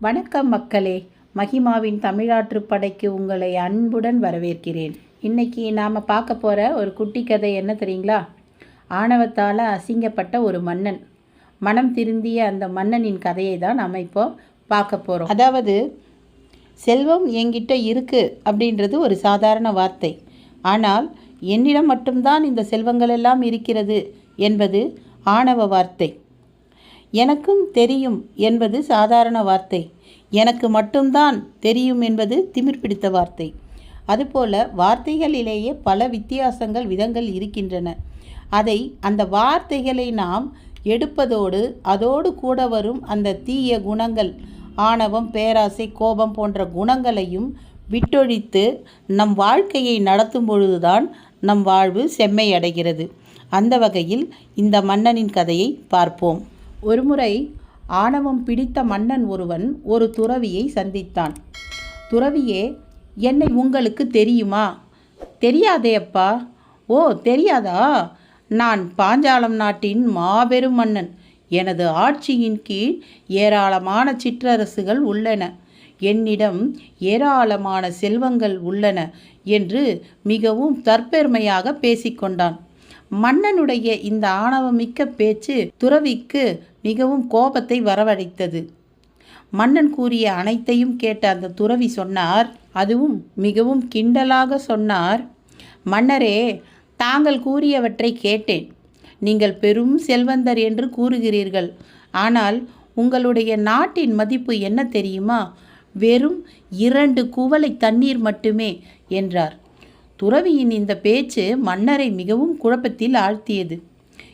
வணக்கம் மக்களே. மகிமாவின் தமிழாற்று படைக்கு உங்களை அன்புடன் வரவேற்கிறேன். இன்னைக்கு நாம் பார்க்க போகிற ஒரு குட்டி கதை என்ன தெரியுங்களா? ஆணவத்தால் அசிங்கப்பட்ட ஒரு மன்னன். மனம் திருந்திய அந்த மன்னனின் கதையை தான் நாம் இப்போ பார்க்க போகிறோம் அதாவது செல்வம் என்கிட்ட இருக்குது அப்படின்றது ஒரு சாதாரண வார்த்தை. ஆனால் என்னிடம் மட்டும்தான் இந்த செல்வங்கள் எல்லாம் இருக்கிறது என்பது ஆணவ வார்த்தை. எனக்கும் தெரியும் என்பது சாதாரண வார்த்தை. எனக்கு மட்டும்தான் தெரியும் என்பது திமிர் பிடித்த வார்த்தை. அதுபோல வார்த்தைகளிலேயே பல வித்தியாசங்கள் விதங்கள் இருக்கின்றன. அதை அந்த வார்த்தைகளை நாம் எடுப்பதோடு அதோடு கூட வரும் அந்த தீய குணங்கள் ஆணவம் பேராசை கோபம் போன்ற குணங்களையும் விட்டொழித்து நம் வாழ்க்கையை நடத்தும் பொழுதுதான் நம் வாழ்வு செம்மையடைகிறது. அந்த வகையில் இந்த மன்னனின் கதையை பார்ப்போம். ஒருமுறை ஆணவம் பிடித்த மன்னன் ஒருவன் ஒரு துறவியை சந்தித்தான். துறவியே என்னை உங்களுக்கு தெரியுமா? தெரியாதே அப்பா. ஓ தெரியாதா? நான் பாஞ்சாலம் நாட்டின் மாபெரும் மன்னன். எனது ஆட்சியின் கீழ் ஏராளமான சிற்றரசுகள் உள்ளன. என்னிடம் ஏராளமான செல்வங்கள் உள்ளன என்று மிகவும் தற்பெருமையாக பேசிக்கொண்டான். மன்னனுடைய இந்த ஆணவமிக்க பேச்சு துறவிக்கு மிகவும் கோபத்தை வரவழைத்தது. மன்னன் கூறிய அனைத்தையும் கேட்ட அந்த துறவி சொன்னார் அதுவும் மிகவும் கிண்டலாக சொன்னார் மன்னரே தாங்கள் கூறியவற்றை கேட்டேன். நீங்கள் பெரும் செல்வந்தர் என்று கூறுகிறீர்கள். ஆனால் உங்களுடைய நாட்டின் மதிப்பு என்ன தெரியுமா? வெறும் இரண்டு குவளை தண்ணீர் மட்டுமே என்றார். துறவியின் இந்த பேச்சு மன்னரை மிகவும் குழப்பத்தில் ஆழ்த்தியது.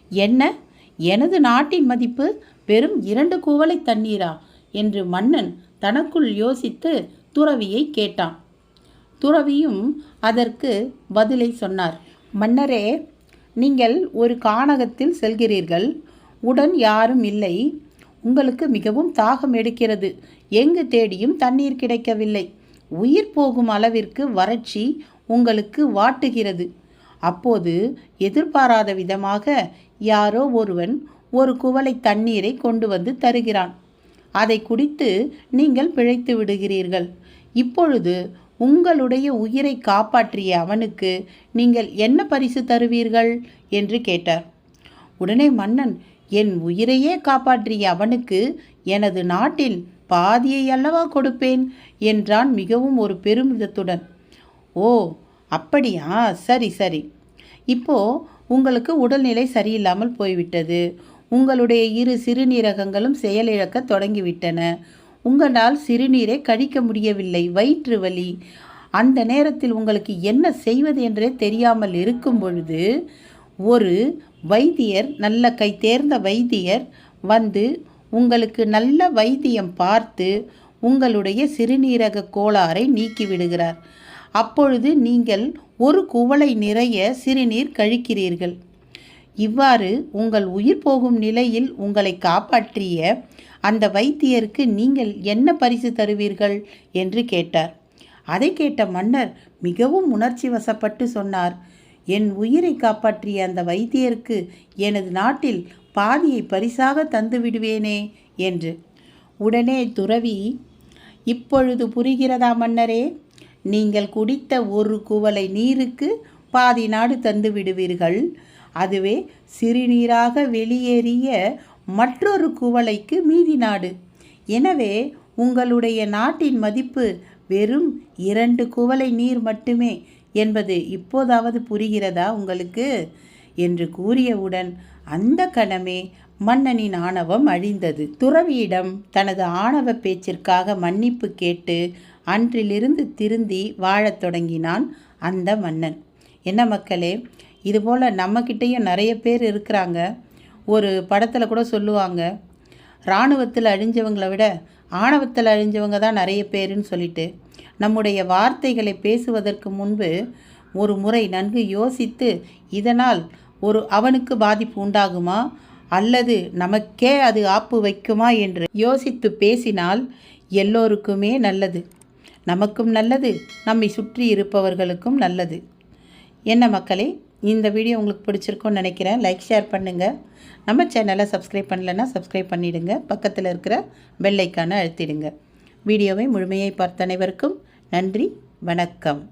என்ன? எனது நாட்டின் மதிப்பு வெறும் இரண்டு கூவலை தண்ணீரா என்று மன்னன் தனக்குள் யோசித்து துறவியை கேட்டான். துறவியும் அதற்கு பதிலை சொன்னார். மன்னரே நீங்கள் ஒரு கானகத்தில் செல்கிறீர்கள். உடன் யாரும் இல்லை. உங்களுக்கு மிகவும் தாகம் எடுக்கிறது. எங்கு தேடியும் தண்ணீர் கிடைக்கவில்லை. உயிர் போகும் அளவிற்கு வறட்சி உங்களுக்கு வாட்டுகிறது. அப்போது எதிர்பாராத விதமாக யாரோ ஒருவன் ஒரு குவளை தண்ணீரை கொண்டு வந்து தருகிறான். அதை குடித்து நீங்கள் பிழைத்து விடுகிறீர்கள். இப்பொழுது உங்களுடைய உயிரை காப்பாற்றிய அவனுக்கு நீங்கள் என்ன பரிசு தருவீர்கள்? என்று கேட்டார். உடனே மன்னன் என் உயிரையே காப்பாற்றிய அவனுக்கு எனது நாட்டில் பாதியை அல்லவா கொடுப்பேன்? என்றான் மிகவும் ஒரு பெருமிதத்துடன். ஓ அப்படியா? சரி சரி. இப்போது உங்களுக்கு உடல்நிலை சரியில்லாமல் போய்விட்டது. உங்களுடைய இரு சிறுநீரகங்களும் செயலிழக்க தொடங்கிவிட்டன. உங்களால் சிறுநீரை கழிக்க முடியவில்லை. வயிற்று வலி. அந்த நேரத்தில் உங்களுக்கு என்ன செய்வது என்றே தெரியாமல் இருக்கும் பொழுது ஒரு வைத்தியர் நல்ல கை தேர்ந்த வைத்தியர் வந்து உங்களுக்கு நல்ல வைத்தியம் பார்த்து உங்களுடைய சிறுநீரக கோளாறை நீக்கிவிடுகிறார். அப்பொழுது நீங்கள் ஒரு குவளை நிறைய சிறுநீர் கழிக்கிறீர்கள். இவ்வாறு உங்கள் உயிர் போகும் நிலையில் உங்களை காப்பாற்றிய அந்த வைத்தியருக்கு நீங்கள் என்ன பரிசு தருவீர்கள்? என்று கேட்டார். அதை கேட்ட மன்னர் மிகவும் உணர்ச்சி வசப்பட்டு சொன்னார் என் உயிரை காப்பாற்றிய அந்த வைத்தியருக்கு எனது நாட்டில் பாதியை பரிசாக தந்து விடுவேனே என்று. உடனே துறவி இப்பொழுது புரிகிறதா மன்னரே? நீங்கள் குடித்த ஒரு குவளை நீருக்கு பாதி நாடு தந்து விடுவீர்கள். அதுவே சிறுநீராக வெளியேறிய மற்றொரு குவளைக்கு மீதி நாடு. எனவே உங்களுடைய நாட்டின் மதிப்பு வெறும் இரண்டு குவளை நீர் மட்டுமே என்பது இப்போதாவது புரிகிறதா உங்களுக்கு? என்று கூறியவுடன் அந்த கணமே மன்னனின் ஆணவம் அழிந்தது. துறவியிடம் தனது ஆணவ பேச்சிற்காக மன்னிப்பு கேட்டு அன்றிலிருந்து திருந்தி வாழத் தொடங்கினான் அந்த மன்னன். என்ன மக்களே இதுபோல் நம்மக்கிட்டேயும் நிறைய பேர் இருக்கிறாங்க. ஒரு படத்தில் கூட சொல்லுவாங்க இராணுவத்தில் அழிஞ்சவங்களை விட ஆணவத்தில் அழிஞ்சவங்க தான் நிறைய பேருன்னு சொல்லிட்டு நம்முடைய வார்த்தைகளை பேசுவதற்கு முன்பு ஒரு முறை நன்கு யோசித்து இதனால் ஒரு அவனுக்கு பாதிப்பு உண்டாகுமா? அல்லது நமக்கே அது ஆப்பு வைக்குமா? என்று யோசித்து பேசினால் எல்லோருக்குமே நல்லது. நமக்கும் நல்லது நம்மை சுற்றி இருப்பவர்களுக்கும் நல்லது. என்ன மக்களே இந்த வீடியோ உங்களுக்கு பிடிச்சிருக்கும்னு நினைக்கிறேன். லைக் ஷேர் பண்ணுங்கள் நம்ம சேனலை சப்ஸ்கிரைப் பண்ணலைன்னா சப்ஸ்கிரைப் பண்ணிவிடுங்க பக்கத்தில் இருக்கிற பெல்லைக்கான அழுத்திடுங்க. வீடியோவை முழுமையை பார்த்த அனைவருக்கும் நன்றி வணக்கம்.